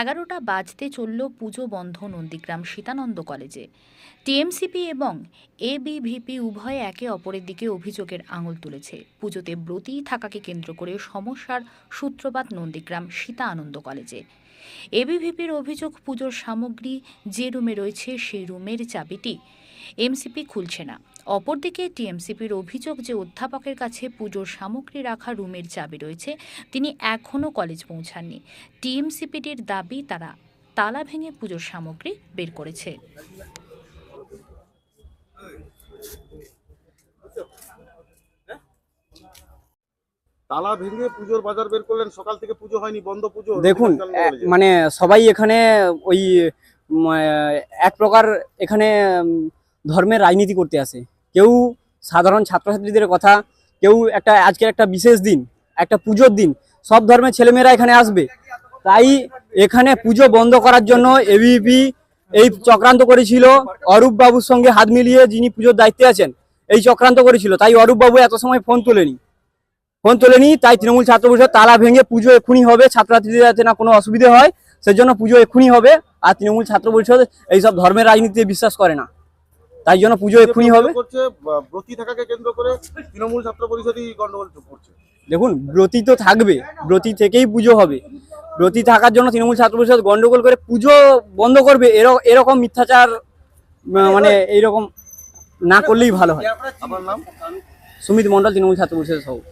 এগারোটা বাজতে চলল পুজো বন্ধ নন্দীগ্রাম সীতানন্দ কলেজে। টিএমসিপি এবং এবিভিপি উভয়ে একে অপরের দিকে অভিযোগের আঙুল তুলেছে। পুজোতে ব্রতী থাকাকে কেন্দ্র করে সমস্যার সূত্রপাত নন্দীগ্রাম সীতা আনন্দ কলেজে এবিভিপির অভিযোগ, পুজোর সামগ্রী যে রুমে রয়েছে সেই রুমের চাবিটি এমসিপি খুলছে না। অপরদিকে টিএমসিপির অভিযোগ যে অধ্যাপকের কাছে পুজোর সামগ্রী রাখা রুমের চাবি রয়েছে তিনি এখনও কলেজ পৌঁছাননি টিএমসিপিটির দাবি তারা তালা ভেঙে পুজোর সামগ্রী বের করেছে তালা ভেঙে পুজোর বাজার বের করলেন সকাল থেকে পুজো হয়নি বন্ধ পুজো দেখুন। মানে সবাই এখানে ওই এক প্রকার এখানে ধর্মের রাজনীতি করতে আসে। কেউ সাধারণ ছাত্রছাত্রীদের কথা, কেউ একটা আজকের একটা বিশেষ দিন, একটা পুজোর দিন, সব ধর্মের ছেলেমেয়েরা এখানে আসবে। তাই এখানে পুজো বন্ধ করার জন্য এবিপি এই চক্রান্ত করেছিল। অরূপ বাবুর সঙ্গে হাত মিলিয়ে যিনি পুজোর দায়িত্বে আছেন, এই চক্রান্ত করেছিল। তাই অরূপ বাবু এত সময় ফোন তোলেনি। ফোন তোলেনি, তাই তৃণমূল ছাত্র পরিষদ তালা ভেঙে পুজো এক্ষুনি হবে। ছাত্রছাত্রীদের যাতে না কোনো অসুবিধে হয়, সেজন্য পুজো এক্ষুনি হবে। আর তৃণমূল ছাত্র পরিষদ এইসব ধর্মের রাজনীতিতে বিশ্বাস করে না। তাই জন্য পুজো এক্ষুনি হবে। ব্রতী থাকাকে কেন্দ্র করে তৃণমূল ছাত্র পরিষদই গন্ডগোল করছে। দেখুন ব্রতী তো থাকবে ব্রতী থেকেই পুজো হবে। ব্রতী থাকার জন্য তৃণমূল ছাত্র পরিষদ গন্ডগোল করে পুজো বন্ধ করবে এরকম এরকম মিথ্যাচার মানে এইরকম না করলেই ভালো হয়। আমার নাম? সুমিত মন্ডল তৃণমূল ছাত্র পরিষদের সভাপতি।